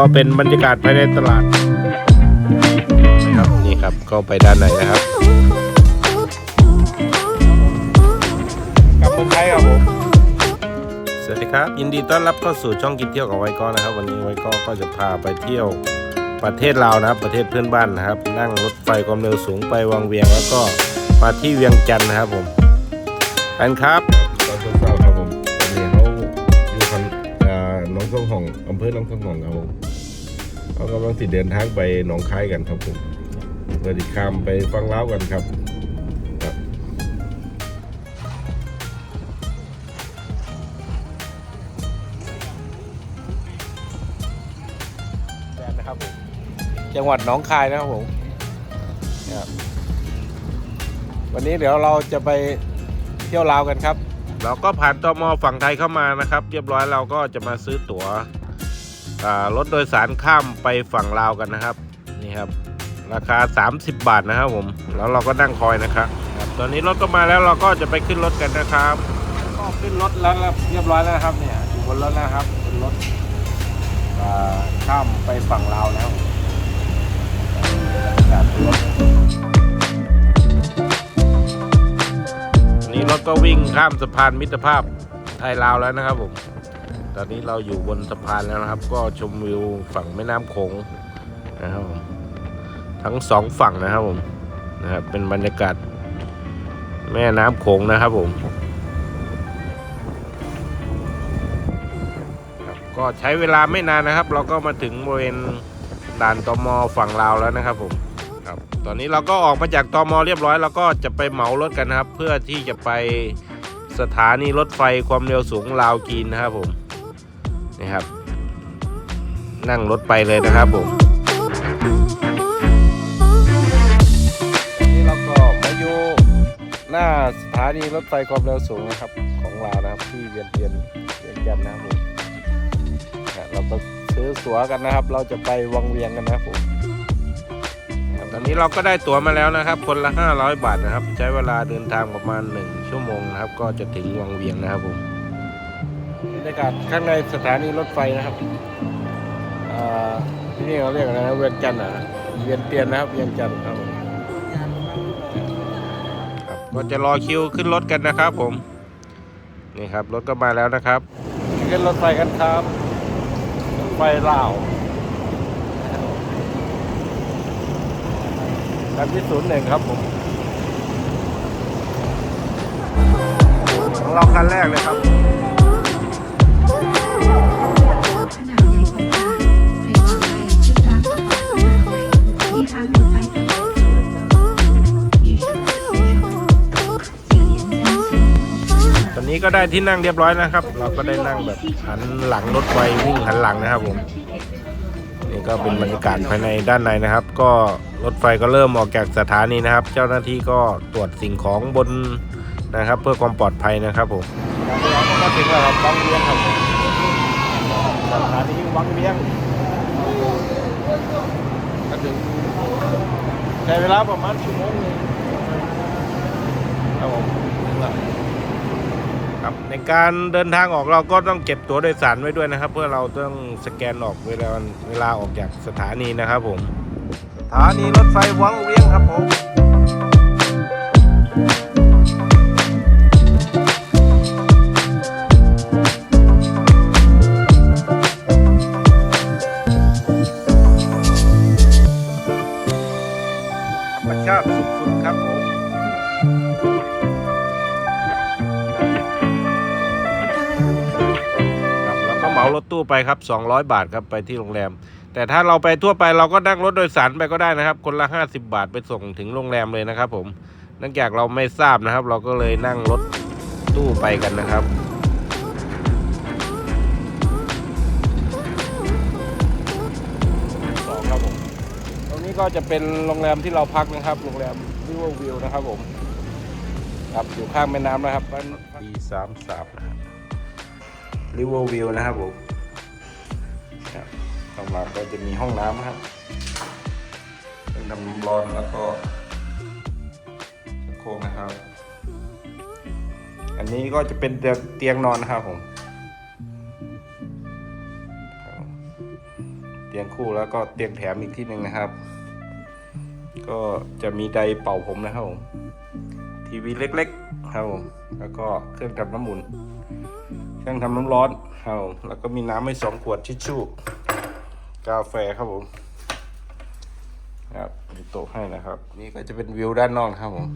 ก็เป็นบรรยากาศภายในตลาดครับนี่ครับก็ไปด้านในนะครับกลับเมืองไทยครับผมสวัสดีครับ ยินดีต้อนรับเข้าสู่ช่องกินเที่ยวกับไวก้อนะครับ วันนี้ไวก้อก็จะพาไปเที่ยวประเทศลาวนะครับ ประเทศเพื่อนบ้านนะครับ นั่งรถไฟความเร็วสูงไปวังเวียง แล้วก็มาที่เวียงจันทร์นะครับผมอันครับ ลังติดเดินทางไปหนองคายกันครับผมเพื่อที่ข้ามไปฟังเล้าวกันครับครับแดนนะครับผมจังหวัดหนองคายนะครับผมนะครับวันนี้เดี๋ยวเราจะไปเที่ยวลาวกันครับ เราก็ผ่านตมฝั่งไทยเข้ามานะครับ เรียบร้อยเราก็จะมาซื้อตั๋วอ่ารถโดยสารข้าม ไปฝั่งลาวกันนะครับนี่ครับ ราคา 30 บาทนะครับผมแล้วเราก็นั่งคอยนะครับครับตอนนี้รถก็มาแล้วเราก็จะไปขึ้นรถกันนะครับ ก็ขึ้นรถแล้วครับเรียบร้อยแล้วนะครับเนี่ยอยู่บนรถแล้วนะครับบนรถอ่าข้ามไปฝั่งลาวแล้วการรถนี้รถก็วิ่งข้ามสะพานมิตรภาพไทยลาวแล้วนะครับผม ตอนนี้เราอยู่บนสะพานแล้วนะครับ ก็ชมวิวฝั่งแม่น้ำโขงนะครับผมทั้งสองฝั่งนะครับผมนะครับเป็นบรรยากาศแม่น้ำโขงนะครับผมครับก็ใช้เวลาไม่นานนะครับ เราก็มาถึงบริเวณด่านตมฝั่งลาวแล้วนะครับผมครับตอนนี้เราก็ออกมาจากตมเรียบร้อยเราก็จะไปเหมารถกันนะครับ เพื่อที่จะไปสถานีรถไฟความเร็วสูงลาวกีนนะครับผม นี่ครับ นั่งรถไปเลยนะครับผมนี่เราก็มาอยู่หน้าสถานีรถไฟความเร็วสูงนะครับ ของลาวนะครับที่เวียนเทียนเวียนจันทร์นะครับผมนะเราไปซื้อสัวกันนะครับ เราจะไปวังเวียงกันนะครับผมตอนนี้เราก็ได้ตั๋วมาแล้วนะครับ คนละ 500 บาทนะครับ ใช้เวลาเดินทางประมาณ 1 ชั่วโมงนะครับ ก็จะถึงวังเวียงนะครับผม ยากาศข้างในสถานีรถไฟนะครับอ่าที่นี่เขาเรียกอะไรนะเวียงจันทร์นะเวียนเตียนนะครับเวียงจันทร์ครับผมครับก็จะรอคิวขึ้นรถกันนะครับ ผมนี่ครับรถก็มาแล้วนะครับขึ้นรถไฟกันครับไฟลาวคันที่ศูนย์หนึ่งครับผมของเราคันแรกเลยครับ ตอนนี้ก็ได้ที่นั่งเรียบร้อยนะครับ เราก็ได้นั่งแบบหันหลังรถไฟวิ่งหันหลังนะครับผมนี่ก็เป็นบรรยากาศภายในด้านในนะครับ ก็รถไฟก็เริ่มออกจากสถานีนะครับ เจ้าหน้าที่ก็ตรวจสิ่งของบนนะครับ เพื่อความปลอดภัยนะครับผม ก็ถึงแล้วครับวังเวียงครับ วังเวียงก็ถึงใช้เวลาประมาณชั่วโมงหนึงครับผมถึงแล้วครับในการเดินทางออกเราก็ต้องเก็บตั๋วโดยสารไว้ด้วยนะครับ เพื่อเราต้องสแกนออกเวลาเวลาออกจากสถานีนะครับผม สถานีรถไฟวังเวียงครับผมารถตู้ไปครับ 200 บาทครับไปที่โรงแรม แต่ถ้าเราไปทั่วไปเราก็นั่งรถโดยสารไปก็ได้นะครับ คนละ 50 บาทไปส่งถึงโรงแรมเลยนะครับผมเนื่องจากเราไม่ทราบนะครับ เราก็เลยนั่งรถตู้ไปกันนะครับสองครับผมตรงนี้ก็จะเป็นโรงแรมที่เราพักนะครับ โรงแรมวิววิวนะครับผมครับอยู่ข้างแม่น้ำนะครับปีสามสาม ริเวอร์วิวนะครับผมครับเข้ามาก็จะมีห้องน้ำครับเป็นน้ำร้อนแล้วก็ชักโครกนะครับ อันนี้ก็จะเป็นเตียงนอนนะครับผม เตียงคู่แล้วก็เตียงแถมอีกที่หนึ่งนะครับ ก็จะมีไดร์เป่าผมนะครับผม ทีวีเล็กๆครับผม แล้วก็เครื่องทำน้ำมุน เครื่องทำน้ำร้อนครับผมแล้วก็มีน้ำให้สองขวดทิชชู่กาแฟครับผมครับมีโต๊ะให้นะครับ นี่ก็จะเป็นวิวด้านนอกครับผม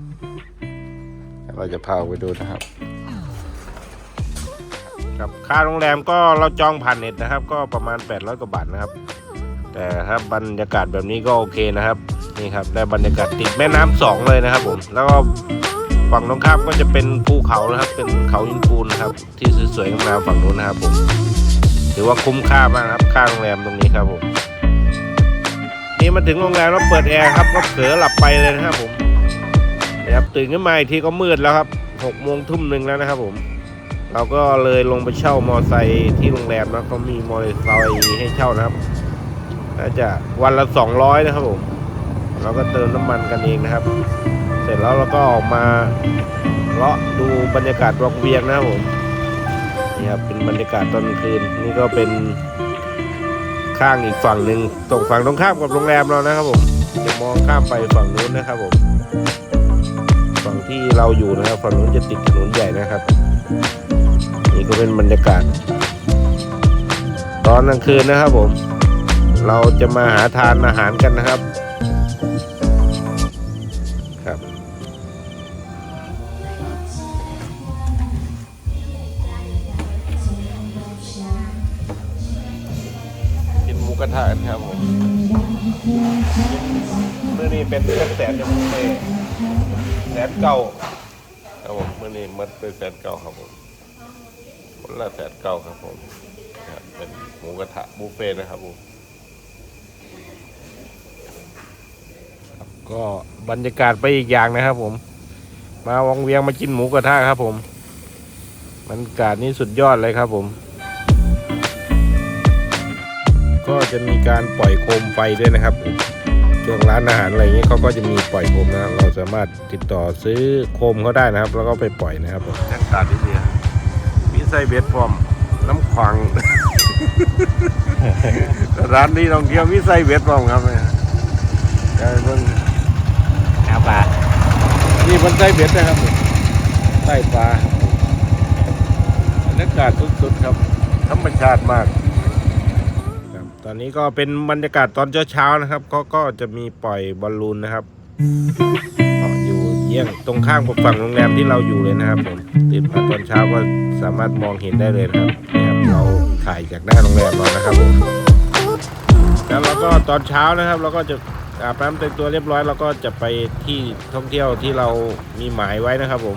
เราจะพาไปดูนะครับ ครับค่าโรงแรมก็เราจองผ่านเน็ตนะครับ ก็ประมาณ 800กว่าบาทนะครับ แต่ถ้าบรรยากาศแบบนี้ก็โอเคนะครับ นี่ครับได้บรรยากาศติดแม่น้ำสองเลยนะครับผมแล้วก็ ฝั่งตรงข้ามก็จะเป็นภูเขานะครับ เป็นเขาหินปูนนะครับ ที่สวยๆงามๆฝั่งนู้นนะครับผมถือว่าคุ้มค่ามากครับค่าโรงแรมตรงนี้ครับผมนี่มาถึงโรงแรมแล้วเปิดแอร์ครับก็เผลอหลับไปเลยนะครับผมนะครับตื่นขึ้นมาอีกทีก็มืดแล้วครับหกโมงทุ่มหนึ่งแล้วนะครับผมเราก็เลยลงไปเช่ามอไซค์ที่โรงแรมนะเขามีมอเตอร์ไซค์ให้เช่านะครับน่าจะวันละสองร้อยนะครับผมเราก็เติมน้ำมันกันเองนะครับ เสร็จแล้วเราก็ออกมาเลาะดูบรรยากาศวังเวียงนะผมนี่ครับเป็นบรรยากาศตอนคืนนี่ก็เป็นข้างอีกฝั่งหนึ่งตรงฝั่งตรงข้ามกับโรงแรมเรานะครับผมจะมองข้ามไปฝั่งนู้นนะครับผมฝั่งที่เราอยู่นะครับฝั่งนู้นจะติดถนนใหญ่นะครับ นี่ก็เป็นบรรยากาศ ตอนกลางคืนนะครับผม เราจะมาหาทานอาหารกันนะครับ กระทะบุฟเฟ่นะครับผมก็บรรยากาศไปอีกอย่างนะครับผม มาวังเวียงมากินหมูกระทะครับผมบรรยากาศนี้สุดยอดเลยครับผม ก็จะมีการปล่อยโคมไฟด้วยนะครับช่วงร้านอาหารอะไรอย่างนี้เขาก็จะมีปล่อยโคมนะเราสามารถติดต่อซื้อโคมเขาได้นะครับ แล้วก็ไปปล่อยนะครับผมแทงการที่เดียมีไส้เบสพร้อมน้ำขวาง ร้านนี้ต้องเที่ยวมีไส้เบสพร้อมครับเนี่ยได้เบิ่งเอาปลานี่มันไส้เบสนะครับผมไส้ปลาบรรยากาศสุดๆครับธรรมชาติมากครับตอนนี้ก็เป็นบรรยากาศตอนเช้าๆนะครับ ก็ก็จะมีปล่อยบอลลูนนะครับก็อยู่เยี่ยงตรงข้ามกับฝั่งโรงแรมที่เราอยู่เลยนะครับผมตื่นมาตอนเช้าก็สามารถมองเห็นได้เลยนะครับนี่ครับเรา ถ่ายจากหน้าโรงแรมเรานะครับผมแล้วเราก็ตอนเช้านะครับ เราก็จะอาบน้ำแต่งตัวเรียบร้อยเราก็จะไปที่ท่องเที่ยวที่เรามีหมายไว้นะครับ ผม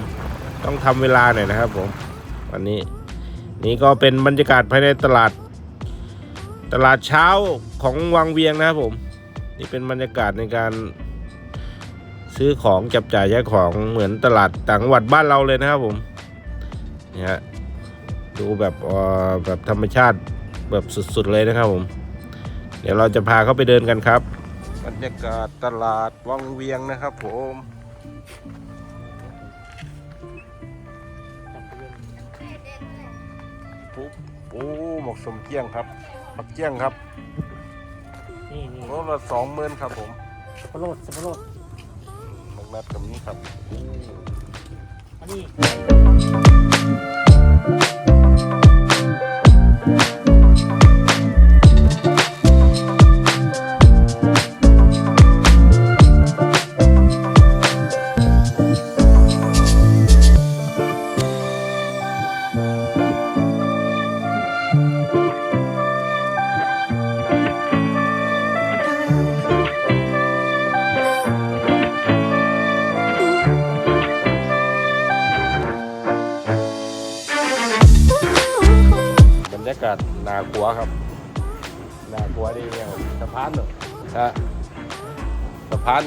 ต้องทำเวลาหน่อยนะครับ ผมวันนี้นี่ก็เป็นบรรยากาศภายในตลาด ตลาดเช้าของวังเวียงนะครับผม นี่เป็นบรรยากาศในการซื้อของจับจ่ายใช้ของเหมือนตลาดต่างจังหวัดบ้านเราเลยนะครับผมนี่ฮะ ดูแบบเอ่อแบบธรรมชาติแบบสุดๆเลยนะครับผม เดี๋ยวเราจะพาเข้าไปเดินกันครับ บรรยากาศตลาดวังเวียงนะครับผมปุ๊บโอ้หมกสมเกี้ยงครับหมักเกี้ยงครับนี่นี่รถละสองหมื่นครับผมสับปะรดสับปะรดมักนัดกับนี้ครับอันนี้ บ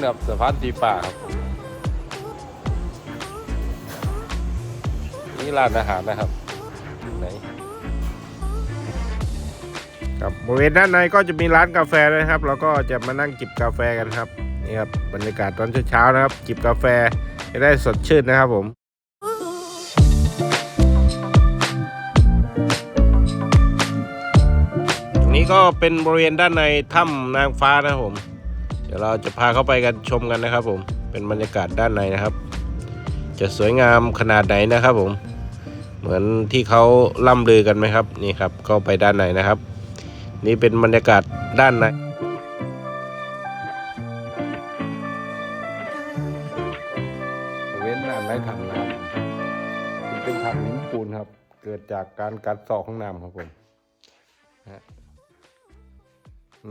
ครับสะพานตีป่าครับนี่ร้านอาหารนะครับไหนครับบริเวณด้านในก็จะมีร้านกาแฟนะครับเราก็จะมานั่งจิบกาแฟกันครับนี่ครับบรรยากาศตอนเช้าๆนะครับ จิบกาแฟจะได้สดชื่นนะครับผมนี้ก็เป็นบริเวณด้านในถ้ำนางฟ้านะครับผม เดี๋ยวเราจะพาเข้าไปกันชมกันนะครับ ผมเป็นบรรยากาศด้านในนะครับ จะสวยงามขนาดไหนนะครับ ผม เหมือนที่เขาล่ำลือกันไหมครับ นี่ครับเข้าไปด้านในนะครับ นี่เป็นบรรยากาศด้านในเว้นน้ำไม่ทำนะครับเป็นถังหินปูนครับ เกิดจากการกัดเซอกของน้ำครับผม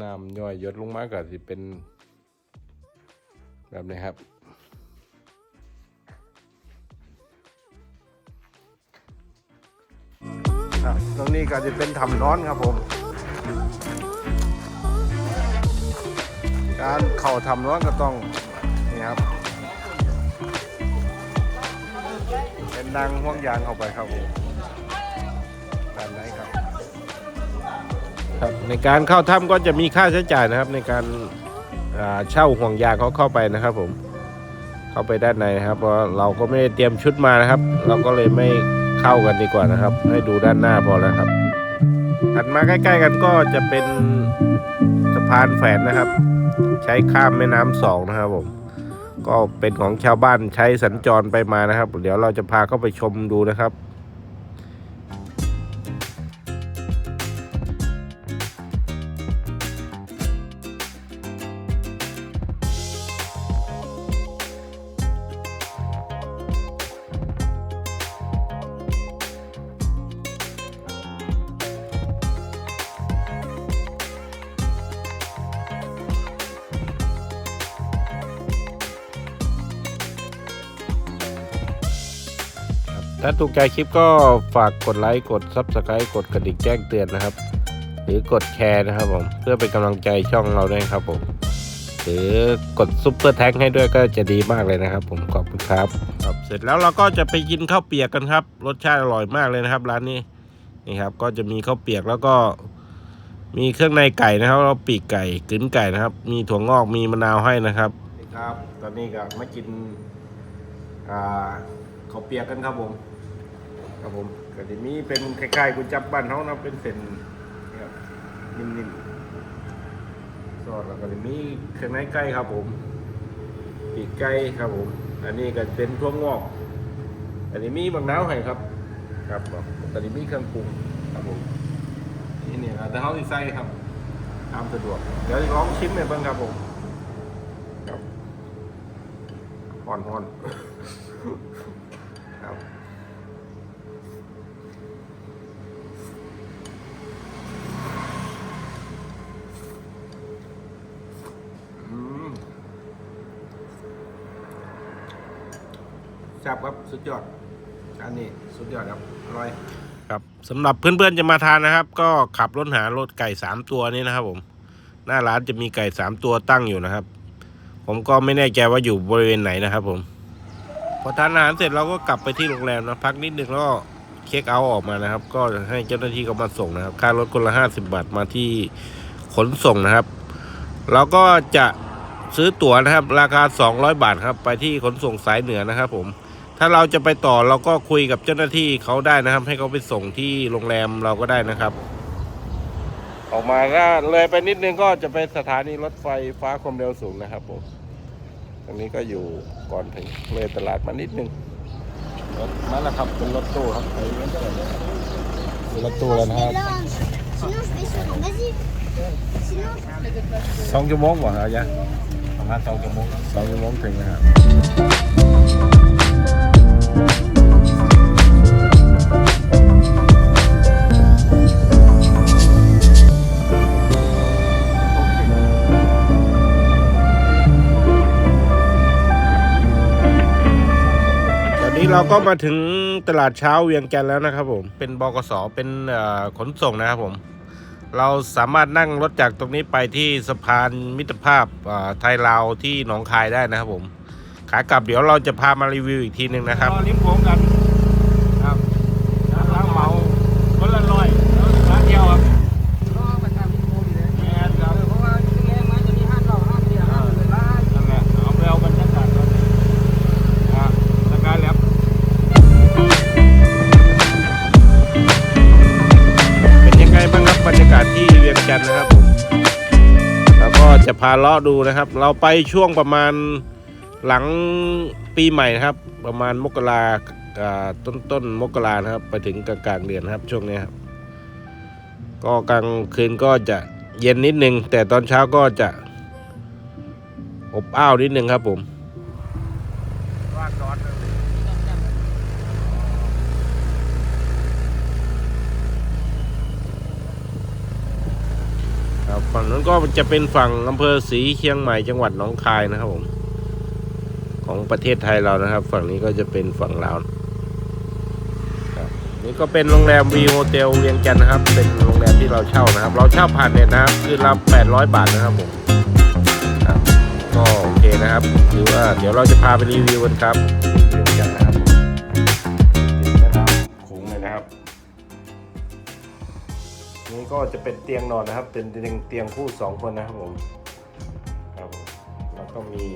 น้ำย่อยยดลงมาก็สิเป็น แบบนี้ครับอะตรงนี้ก็จะเป็นถ้ำน้อนครับผม การเข่าถ้ำน้อนก็ต้องนี่ครับ เป็นดังห่วงยางเข้าไปครับผมด้านไหนครับครับในการเข้าถ้ำก็จะมีค่าใช้จ่ายนะครับในการอ่า เช่าห่วงยางเขาเข้าไปนะครับ ผม เข้าไปด้านในนะครับเพราะเราก็ไม่ได้เตรียมชุดมานะครับ เราก็เลยไม่เข้ากันดีกว่านะครับ ให้ดูด้านหน้าพอแล้วครับถัดมาใกล้ ๆ กันก็จะเป็นสะพานแฝดนะครับ ใช้ข้ามแม่น้ำสองนะครับผมก็เป็นของชาวบ้านใช้สัญจรไปมานะครับ เดี๋ยวเราจะพาเข้าไปชมดูนะครับ ถ้าถูกใจคลิปก็ฝากกดไลค์กด Subscribe กดกระดิ่งแจ้งเตือนนะครับ หรือกดแชร์นะครับผมเพื่อเป็นกำลังใจช่องเราด้วยครับผมหรือกดซุปเปอร์แท็กให้ด้วยก็จะดีมากเลยนะครับ ผมขอบคุณครับครับ เสร็จแล้วเราก็จะไปกินข้าวเปียกกันครับ รสชาติอร่อยมากเลยนะครับ ร้านนี้นี่ครับ ก็จะมีข้าวเปียกแล้วก็ มีเครื่องในไก่นะครับแล้วปีกไก่กึ๋นไก่นะครับ มีถั่วงอกมีมะนาวให้นะครับครับ ตอนนี้ก็มากินอ่าข้าวเปียกกันครับผม ครับผมก็จะมีเป็นคล้ายๆกุญจับบ้านเขานะเป็นเส้นนะครับนิ่มๆซอสแล้วก็จะมีเครื่องในไก่ครับผมปีกไก่ครับผม อันนี้ก็เป็นทั่วงอก อันนี้มีบางน้าวให้ครับ ครับผมอันนี้มีเครื่องปรุงครับผมนี่เนี่ยครับแต่เขาสิใส่ครับตามสะดวก เดี๋ยวลองชิมหน่อยบ้างครับผมครับอ่อนๆ สุดยอดอันนี้สุดยอดครับอร่อยครับสำหรับเพื่อนๆจะมาทานนะครับ ก็ขับรถหารถไก่สามตัวนี้นะครับ ผม หน้าร้านจะมีไก่สามตัวตั้งอยู่นะครับ ผมก็ไม่แน่ใจว่าอยู่บริเวณไหนนะครับ ผม พอทานอาหารเสร็จเราก็กลับไปที่โรงแรมนะพักนิดนึงแล้วก็เช็คเอาท์ออกมานะครับ ก็ให้เจ้าหน้าที่เขามาส่งนะครับ ค่ารถคนละห้าสิบบาทมาที่ขนส่งนะครับเราก็จะซื้อตั๋วนะครับ ราคา 200 บาทครับ ไปที่ขนส่งสายเหนือนะครับผม ถ้าเราจะไปต่อเราก็คุยกับเจ้าหน้าที่เขาได้นะครับ ให้เขาไปส่งที่โรงแรมเราก็ได้นะครับ ออกมาก็เลยไปนิดนึงก็จะไปสถานีรถไฟฟ้าความเร็วสูงนะครับผมตรงนี้ก็อยู่ก่อนถึงเลยตลาดมานิดนึงรถมาแหล้วครับเป็นรถตู้ครับไปเว้นเท่าไหร่เป็นรถตู้แล้วนะครับสองชั่วโมงกว่าครับยะประมาณสองชั่วโมงสองชั่วโมงถึงนะครับ เราก็มาถึงตลาดเช้าเวียงจันทร์แล้วนะครับผม เป็นบกสเป็นขนส่งนะครับผม เราสามารถนั่งรถจากตรงนี้ไปที่สะพานมิตรภาพไทยลาวที่หนองคายได้นะครับผม ขากลับเดี๋ยวเราจะพามารีวิวอีกทีหนึ่งนะครับริมโขงกันครับร้านเมาคนละร้อยร้านเดียวครับแม่นครับนั่นแหละเอาไปเอาบรรยากาศก่อนอะราคาแล้วเป็นยังไงบ้างครับบรรยากาศที่เวียงจันทร์นะครับผมแล้วก็จะพาเลาะดูนะครับ เราไปช่วงประมาณ หลังปีใหม่นะครับ ประมาณมกราต้นต้นมกรานะครับ ไปถึงกลางกลางเดือนครับ ช่วงนี้ครับ ก็กลางคืนก็จะเย็นนิดนึง แต่ตอนเช้าก็จะอบอ้าวนิดนึงครับผมครับฝั่งนั้นก็จะเป็นฝั่งอำเภอศรีเชียงใหม่จังหวัดหนองคายนะครับผม ของประเทศไทยเรานะครับ ฝั่งนี้ก็จะเป็นฝั่งลาวครับนี่ก็เป็นโรงแรมวีโฮเทลเวียงจันทร์นะครับ เป็นโรงแรมที่เราเช่านะครับ เราเช่าผ่านเน็ตนะครับคือละ800 บาทนะครับผมก็โอเคนะครับถือว่าเดี๋ยวเราจะพาไปรีวิวกันครับเวียงจันทร์นะครับติดแม่น้ำโขงเลยนะครับนี่ก็จะเป็นเตียงนอนนะครับ เป็นเตียงเตียงคู่สองคนนะครับผมครับผมแล้วก็มี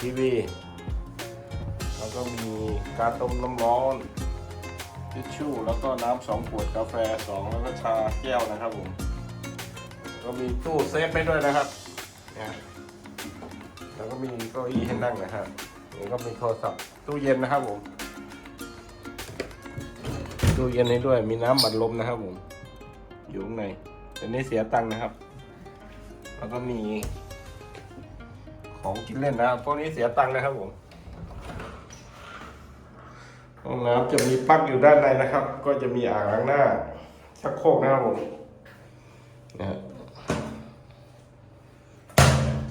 ทีวี แล้วก็มีกาต้มน้ำร้อนทิชชู่แล้วก็น้ำสองขวดกาแฟสองแล้วก็ชาแก้วนะครับผมก็มีตู้เซฟให้ด้วยนะครับเนี่ยแล้วก็มีเก้าอี้ให้นั่งนะครับแล้วก็มีโทรศัพท์ตู้เย็นนะครับผมตู้เย็นให้ด้วยมีน้ำบัดลมนะครับผมอยู่ข้างในแต่นี่เสียตังค์นะครับ แล้วก็มี ของกินเล่นนะครับพวกนี้เสียตังค์นะครับผมห้องน้ำจะมีปลั๊กอยู่ด้านในนะครับ ก็จะมีอ่างล้างหน้าชักโครกนะครับผมนะฮะ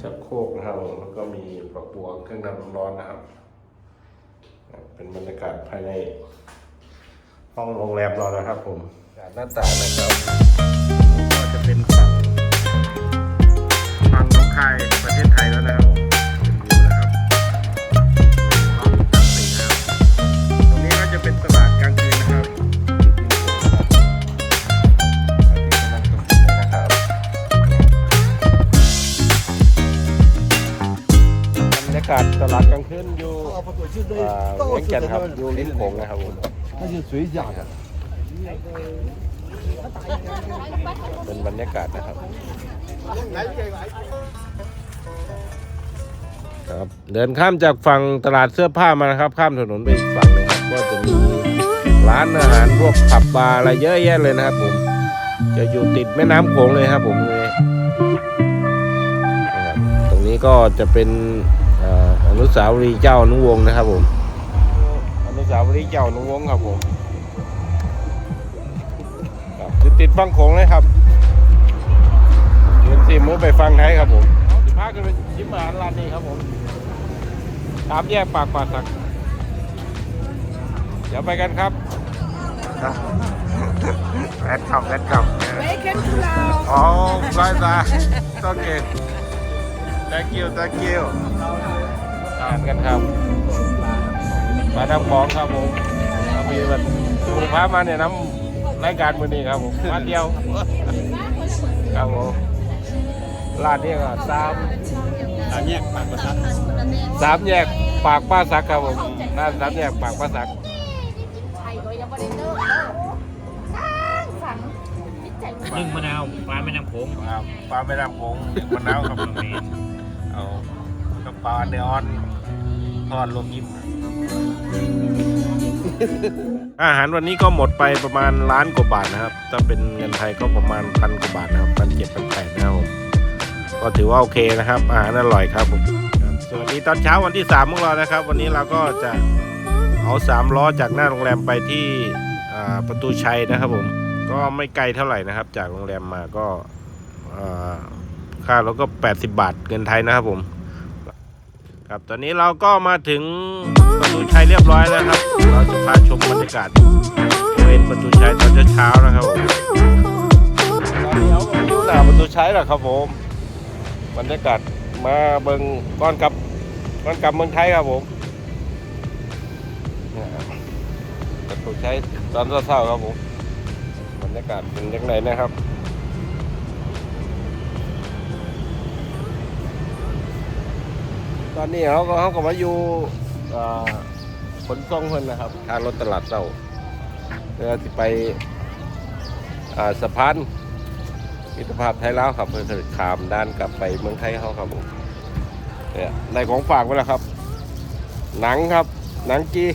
ชักโครกนะครับผมแล้วก็มีฝักบัวเครื่องทำร้อนนะครับ เป็นบรรยากาศภายในห้องโรงแรมเรานะครับผมหน้าต่างนะครับ อ่าเวียงจันทร์ครับอยู่ริมโขงนะครับผม 那是水饺的。 เป็นบรรยากาศนะครับ ครับ เดินข้ามจากฝั่งตลาดเสื้อผ้ามานะครับ ข้ามถนนไปอีกฝั่งหนึงครับ ก็จะมีร้านอาหารพวกผับบาร์อะไรเยอะแยะเลยนะครับ ผม จะอยู่ติดแม่น้ำโขงเลยครับ ผมเลยนะครับตรงนี้ก็จะเป็นเอ่ออ นุสาวรีย์เจ้าอนุวงศ์นะครับผมอนุสาวรีย์เจ้าอนุวงศ์ครับผมครับติดติดฟังโขงเลยครับยืนสี่มือไปฟังไทยครับผมสิพากันไปชิมอาหารร้านนี้ครับผมตามแยกปากปากสักเดี๋ยวไปกันครับแวดขับแวดขับ Welcome to Laos. อ๋อร้อยตาโอเค thank you thank you อ่านกันครับ มาทำของครับผมเอามีแบบคุณพามาเนี่ยน้ำรายการมือนี้ครับผมมาเดียวครับผมร้านนี้ก็สามสามแยกปากประสักสามแยกปากป้าสักครับผมร้านสามแยกปากป้าสักนึ่งมะนาวปลาแม่น้ำโขงครับปลาแม่น้ำโขงมะนาวครับตรงนี้เอากระ ปลาเนออนทอดรวมยิ้มอาหารวันนี้ก็หมดไปประมาณล้านกว่าบาทนะครับ ถ้าเป็นเงินไทยก็ประมาณพันกว่าบาทนะครับพันเจ็ดพันแปดนะครับผมก็ถือว่าโอเคนะครับ อาหารอร่อยครับผมครับสวัสดีตอนเช้าวันที่สามของเรานะครับ วันนี้เราก็จะเอาสามล้อจากหน้าโรงแรมไปที่ประตูชัยนะครับผมก็ไม่ไกลเท่าไหร่นะครับ จากโรงแรมมาก็อ่าค่ารถก็ 80 บาทเงินไทยนะครับผม ครับตอนนี้เราก็มาถึงประตูชัยเรียบร้อยแล้วครับ เราจะพาชมบรรยากาศบริเวณประตูชัยตอนเช้าๆนะครับผมตอนนี้เราก็อยู่หน้าประตูชัยแล้วครับผมบรรยากาศมาเบิงก้อนกับก้อนกับเมืองไทยครับผมประตูชัยตอนเช้าๆครับผมบรรยากาศเป็นยังไงนะครับ ตอนนี้เขาก็เขาก็มาอยู่ขนส่งเพิ่นนะครับ ทางรถตลาดเต้าเพื่อที่ไปสะพานมิตรภาพไทยลาวครับเพื่อจะขามด้านกลับไปเมืองไทยเขาครับผมเนี่ยได้ของฝากไว้แล้วครับ หนังครับ หนังจี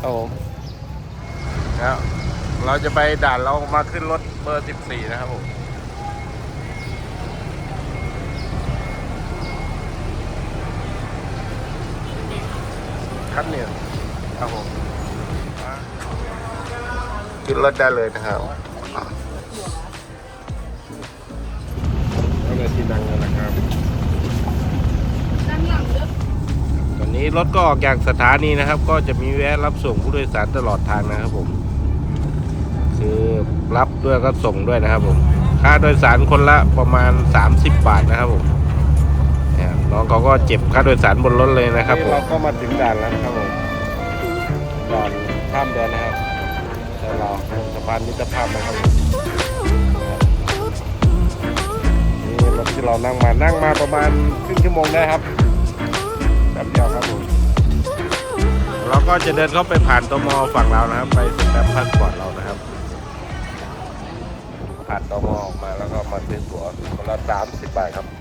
ครับผมแล้วเราจะไปด่านเรามาขึ้นรถเบอร์ 14 นะครับผม คันเนี่ยครับผมขึ้นรถได้เลยนะครับก็เลยที่นั่งกันนะครับตอนนี้รถก็ออกจากสถานีนะครับ ก็จะมีแวะรับส่งผู้โดยสารตลอดทางนะครับผม คือรับด้วยก็ส่งด้วยนะครับผม ค่าโดยสารคนละประมาณ 30 บาทนะครับผมเนี่ยน้องเขาก็เจ็บค่าโดยสารบนรถเลยนะครับผมเราก็มาถึงด่านแล้วนะครับผมด่านข้ามแดนนะครับแล้วเราสะพานมิตรภาพนะครับผมนี่รถที่เรานั่งมานั่งมาประมาณครึ่งชั่วโมงได้ครับแบบเดียวครับผมเราก็จะเดินเข้าไปผ่านตมฝั่งเรานะครับ ไปสแตมป์พาสปอร์ตเรานะครับ ผ่านตมออกมาแล้วก็มาซื้อตั๋วคนละสามสิบบาทครับจะ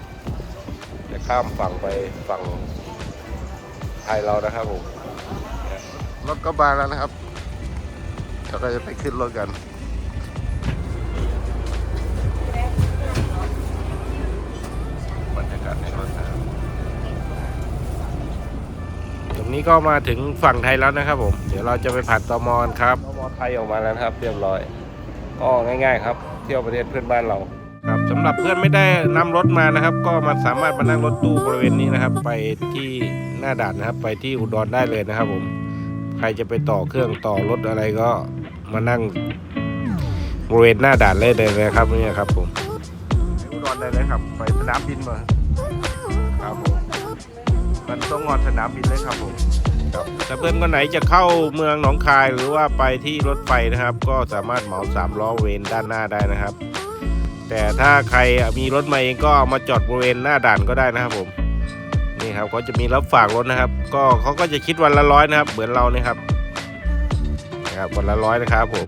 ข้ามฝั่งไปฝั่งไทยเรานะครับผมรถก็มาแล้วนะครับเราก็จะไปขึ้นรถกันบรรยากาศในรถนะครับตรงนี้ก็มาถึงฝั่งไทยแล้วนะครับผม เดี๋ยวเราจะไปผ่านตมกันครับตมไทยออกมาแล้วนะครับ เรียบร้อยก็ง่าย ๆ ครับ เที่ยวประเทศเพื่อนบ้านเรา ครับสำหรับเพื่อนไม่ได้นำรถมานะครับ ก็มาสามารถมานั่งรถตู้บริเวณนี้นะครับ ไปที่หน้าด่านนะครับ ไปที่อุดรได้เลยนะครับผมใครจะไปต่อเครื่องต่อรถอะไรก็มานั่งบริเวณหน้าด่านเลยเลยนะครับนี่ครับผมไปอุดรได้เลยครับ ไปสนามบินมาครับผมมันต้องงอดสนามบินเลยครับผมครับถ้าเพื่อนคนไหนจะเข้าเมืองหนองคายหรือว่าไปที่รถไฟนะครับ ก็สามารถเหมาสามล้อเวนด้านหน้าได้นะครับ แต่ถ้าใครมีรถมาเองก็มาจอดบริเวณหน้าด่านก็ได้นะครับผมนี่ครับเขาจะมีรับฝากรถนะครับ ก็เขาก็จะคิดวันละร้อยนะครับ เหมือนเรานี่ครับนะครับวันละร้อยนะครับผม